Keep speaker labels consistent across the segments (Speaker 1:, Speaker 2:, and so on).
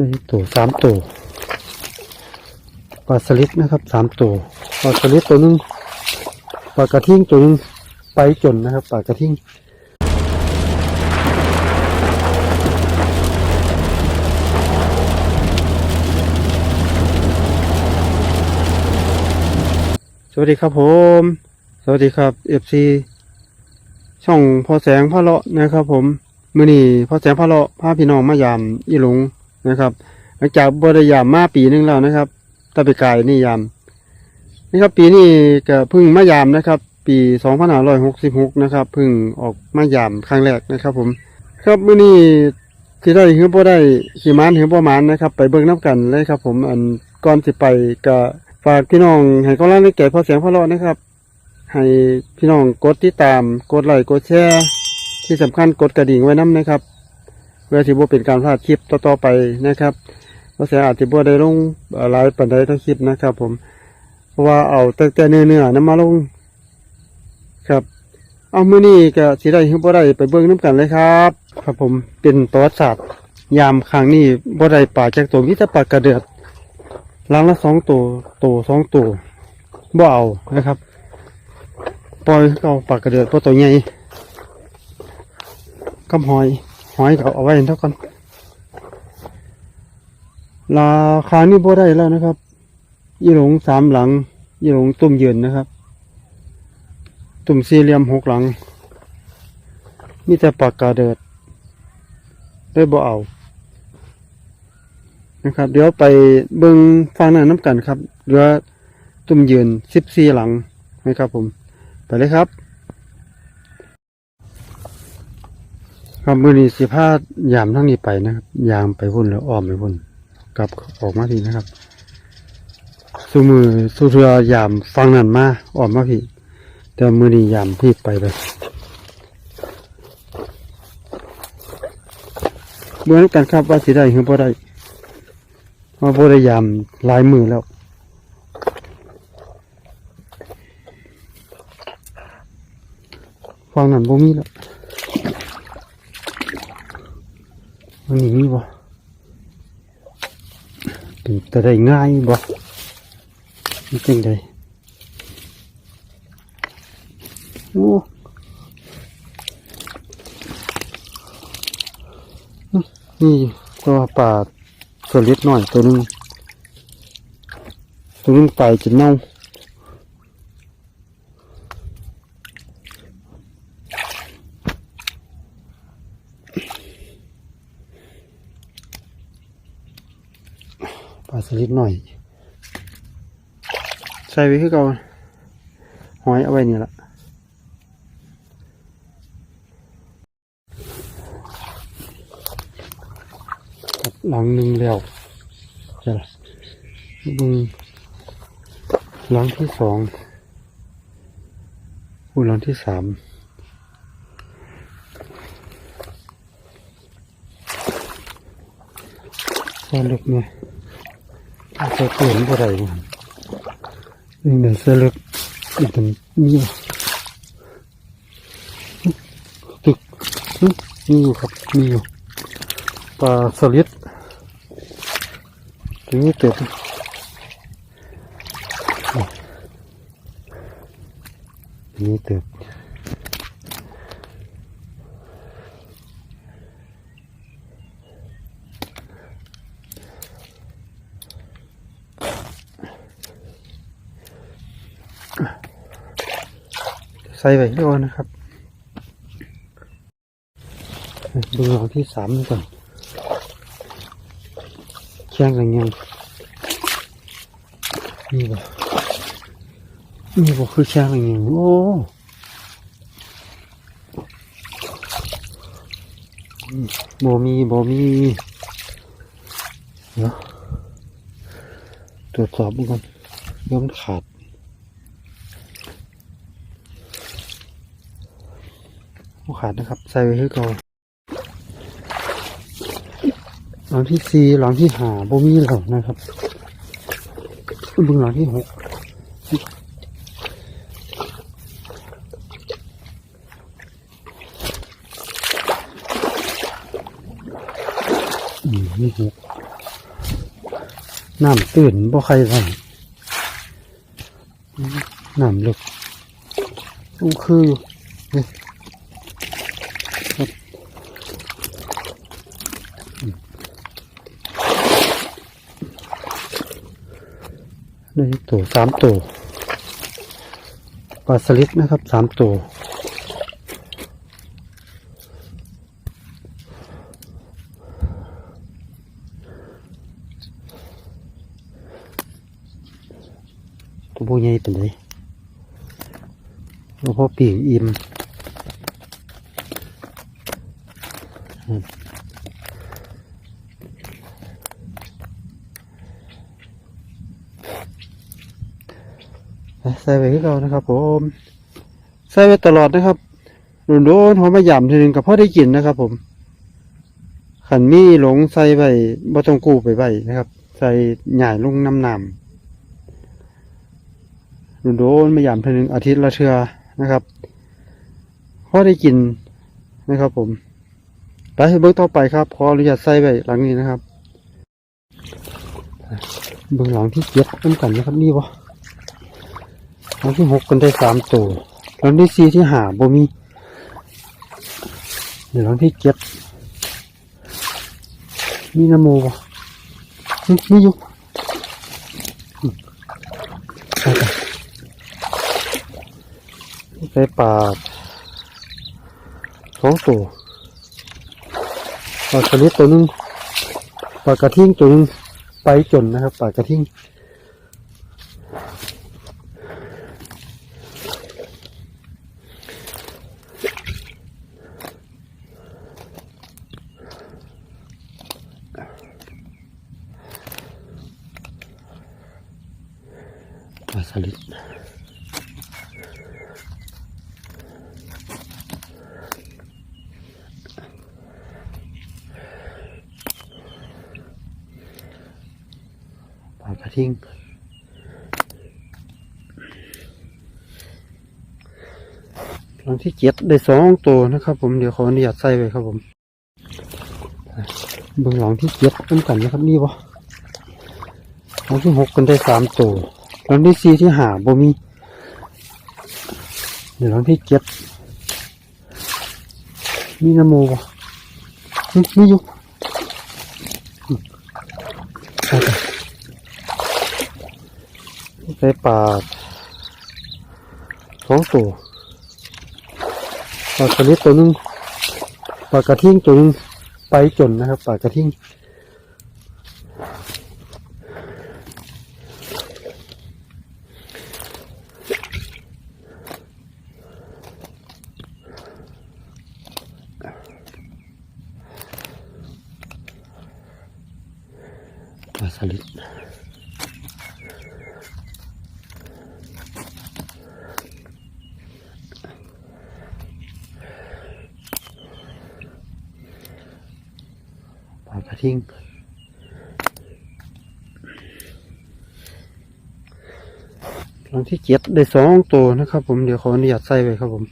Speaker 1: นี่ตัวสามตัวปลาสลิดนะครับสามตัวปลาสลิดตัวหนึงปลากระทิงตัวหนึงไปจนนะครับปลากระทิงสวัสดีครับผม สวัสดีครับเอฟซีช่องพอแสงพ่อเลาะนะครับผมมื่อนี้พอแสงพ่อเลาะพาพี่น้องมายามอีหลง นะครับหลังจากบริยามมาปีหนึงแล้วนะครับตะไปกายนี่ยามนี่ครับปีนี้ก็พิ่งมายามนะครับ ปี2566นะครับพิ่งออกมายามครั้งแรกนะครับ ผม ครับมื่อนี้ที่ได้หือบ่ได้ขี่ม้านหือบ่มานนะครับ ไปเบิ่งน้ำกันเลยครับ ผมอันก่อนสิไปก็ฝากพี่น้องให้กำลังใจพ่อแสงพอเลาะนะครับ ให้พี่น้องกดติดตาม กดไลค์กดแชร์ที่สำคัญกดกระดิ่งไว้น้ำนะครับ เพื่อที่บ่เป็นการพลาดคลิปต่อๆไปนะครับเพราะเสียอาจจะบ่ได้ลงหลายปันใดทั้งคลิปนะครับ ผม เพราะว่าเอาแต่แต่เนื้อเนื้อน้ำมาลง ครับ เอามื้อนี้ก็สิได้หรือบ่ได้ไปเบิ่งน้ำกันเลยครับ ครับผมเป็นประวัติศาสตร์ยามครั้งนี้บ่ได้ป่าจากตัวมีแต่ปลากระเดือดหลังละสองตัวตัวสองตัวบ่เอานะครับ ปล่อยเอาปากกระเดือดเพราะตัวใหญ่กำหอย อยก็เอาไว้เท่ากันราคานี่บ่ได้แล้วนะครับ ยี่หลงสามหลัง ยี่หลงตุ่มยืนนะครับ ตุ่มสี่เหลี่ยมหกหลัง มีแต่ปากกาเดือดได้บ่เอา นะครับ เดี๋ยวไปเบิ่งฟังหน้าน้ำกันครับเหลือตุ่มยืนสิบสี่หลังนะครับผม ไปเลยครับ ครับมือนี้สิพายามทั้งนี้ไปนะครับ ยามไปพุ่นแล้วอ้อมไปพุ่นกลับออกมาพี่นะครับสูมือสูเรือยามฟังนั่นมาอ้อมมาพี่ แต่มือนี้ยามพี่ไปเลยเหมือนกันครับว่าสิได้หรือบ่ได้ว่าบ่ได้ยามลายมือแล้วฟังนั่นบ่มีแล้ว มันนี่มีบ่เป็นต่ไดง่ายบ่มีจังไดโอ้นี่ตัวปลาตัวเล็กหน่อยตัวนึงตัวนึงตายจนเน่า ปลาสลิดหน่อย ใส่ไว้คือเก่าหอยเอาไว้นี่ละครับหลังหนึ่งแล้วใช่ละบึงหลังที่สองอูหลังที่สามใส่ลึกเนี่ย อาจจะเปลี่ยนบ่ได้นี่เดี๋ยวเสลึกอีกตัวนี้บ่ตึกหึมีอยู่ครับมีอยู่ปลาสลิดถึงนี้เต็มนี่เต็ม ใส่ไว้เรียนะครับดูหลังที่สามก่อนแข้งกันยังนี่บ่นี่บ่คือแข้งกันยังโอ้บ่มีบ่มีเดี๋ยวตรวจสอบดูก่อนย้อมนขาด ผู้ ขาดนะครับ ใส่ไว้คือเก่าหลังที่สี่หลังที่หาบ่มีแล้วนะครับบึงหลังที่หกอืมนี่หกน้ำตื่นบ่ใครไรน้ำลึกอู้คืออยู่นี่ครับอืม นี่ตัวสามตัวปลาสลิดนะครับสามตัวตัวผู้ใหญ่เป็นไงแล้วพอปีกอิ่มอืมไปใส่ไว้ให้เรานะครับ ผมใส่ไว้ตลอดนะครับโดนๆหอมมาย่ำทีนึงกับพ่อได้กินนะครับ ผมขันมีหลงใส่ไว้บ่ต้องกู้ไปไว้นะครับ ใส่หย่ายลงน้ำน้ำโดนๆมาย่ำทีนึงอาทิตย์ละเทือนะครับพ่อได้กินนะครับ ผมไปเบื้องต่อไปครับขออนุญาตใส่ไว้หลังนี้นะครับเบื้องหลังที่เจ็ดต้นกันนะครับนี่วะ หลังที่หกกันได้สามตัวหลังที่สี่ที่หาบ่มีเดี๋ยวหลังที่เจ็ดมีนโมวะนี่มีอยู่อืมไปไปไปป่าสองตัวปลากระลิดตัวหนึงปลากระทิงตัวหนึงไปจนนะครับปลากระทิง ปลาสลิดปลากระทิงหลังที่เจ็ดได้สองตัวนะครับ ผมเดี๋ยวขออนุญาตใส่ไว้ครับผมเบื้องหลังที่เจ็ดต้นกันนะครับนี่วะหลังที่หกกันได้สามตัว ลังที่สี่ที่หาบ่มีเดี๋ยวหลังที่เจ็ดมีนโมวะนี่มีอยู่อืมไปไปไปป่าสองตัวปลากระลิดตัวนึงปลากระทิงตัวนึงไปจนนะครับปลากระทิง สลิดปลากระทิงหลังที่เจ็ดได้สองตัวนะครับผมเดี๋ยวขออนุญาตใส่ไว้ครับผม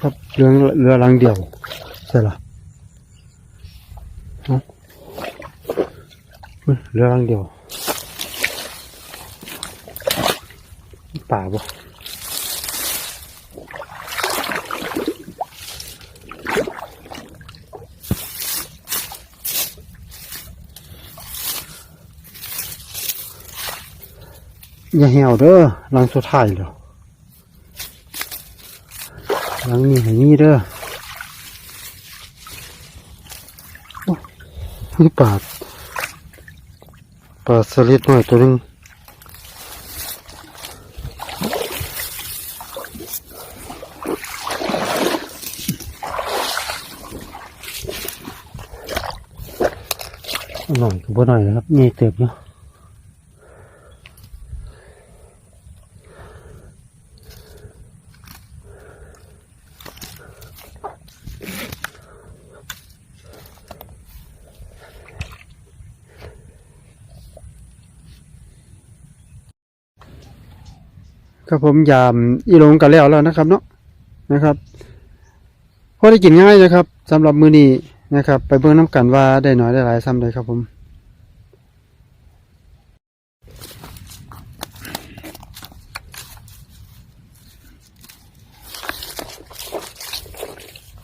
Speaker 1: ครับเรือเรือลังเดียวใช่หรอ เรื่องเดียวป่าบ่อย่าเหี่ยวเด้อลังสุดท้ายแล้วลังนี้ให้นี่เด้อโอ้นี่ป่า ปลาสลิดหน่อยตัวหนึงหน่อยก็บ่หน่อยนะครับนี่เติบเนาะ ครับผมยามอีลงกันแล้วแล้วนะครับ เนาะนะครับพอได้กินง่ายนะครับ สำหรับมือนี้นะครับ ไปเบื้องน้ากันว่าได้หน่อยได้หลายซ้ำเลยครับผม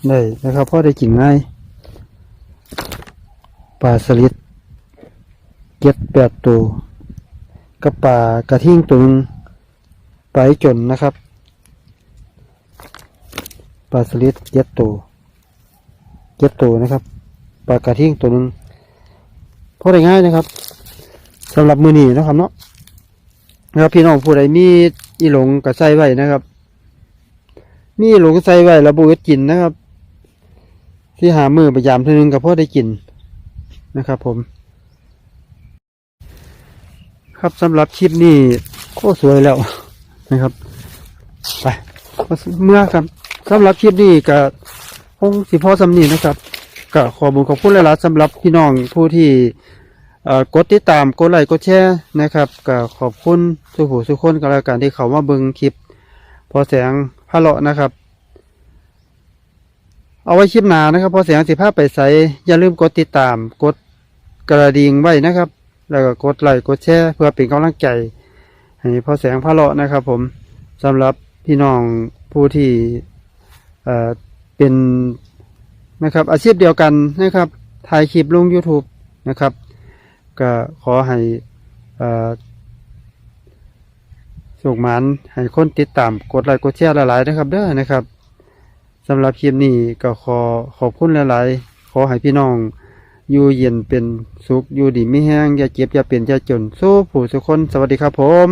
Speaker 1: ได้นะครับพ่อได้กินง่ายปลาสลิดเก็ดแปดตัวกับปลากระทิ่งตัวนึง ลาไอ้จนนะครับปลาสลิดเจ็ดตัวเจ็ดตัวนะครับปลากระทิ่งตัวหนึงพ่อได้ง่ายนะครับสำหรับมือนีนะครับเนาะนะครับพี่น้องผู้ใดมีอีหลงกับใส่ไว้นะครับ มีหลงใส่ไว้ระบุไว้กินนะครับ ที่หามือประยามท่านึงกับพ่อได้กินนะครับผม ครับสำหรับคลิปนี้โคตรสวยแล้ว นะครับ ไปเมื่อครับสำหรับคลิปนี้ก็คงสิพ่อสำนีนะครับก็ขอบุญขอบคุณหลายๆสำหรับพี่น้องผู้ที่กดติดตามกดไลค์กดแชร์นะครับก็ขอบคุณทุกผู้ทุกคนก็แล้วกันที่เขามาเบิ่งคลิป พอแสงพระเลาะนะครับ เอาไว้คลิปหนานะครับ พอแสงสิภาพไปใส่อย่าลืมกดติดตามกดกระดิ่งไว้นะครับ แล้วก็กดไลค์กดแชร์เพื่อเป็นกำลังใจ ให้พอแสงพระเลาะนะครับ ผมสำหรับพี่น้องผู้ที่เอ่อเป็นนะครับ อาชีพเดียวกันนะครับถ่ายคลิปลง YouTube นะครับ ก็ขอให้เอ่อสุขมันให้คนติดตามกดไลค์กดแชร์หลายๆนะครับเด้อนะครับสำหรับคลิปนี้ก็ขอขอบคุณหลายๆ ขอให้พี่น้องอยู่เย็นเป็นสุขอยู่ดีไม่แห้งอย่าเจ็บอย่าเป็นอย่าจนสู้ผู้สุคนสวัสดีครับผม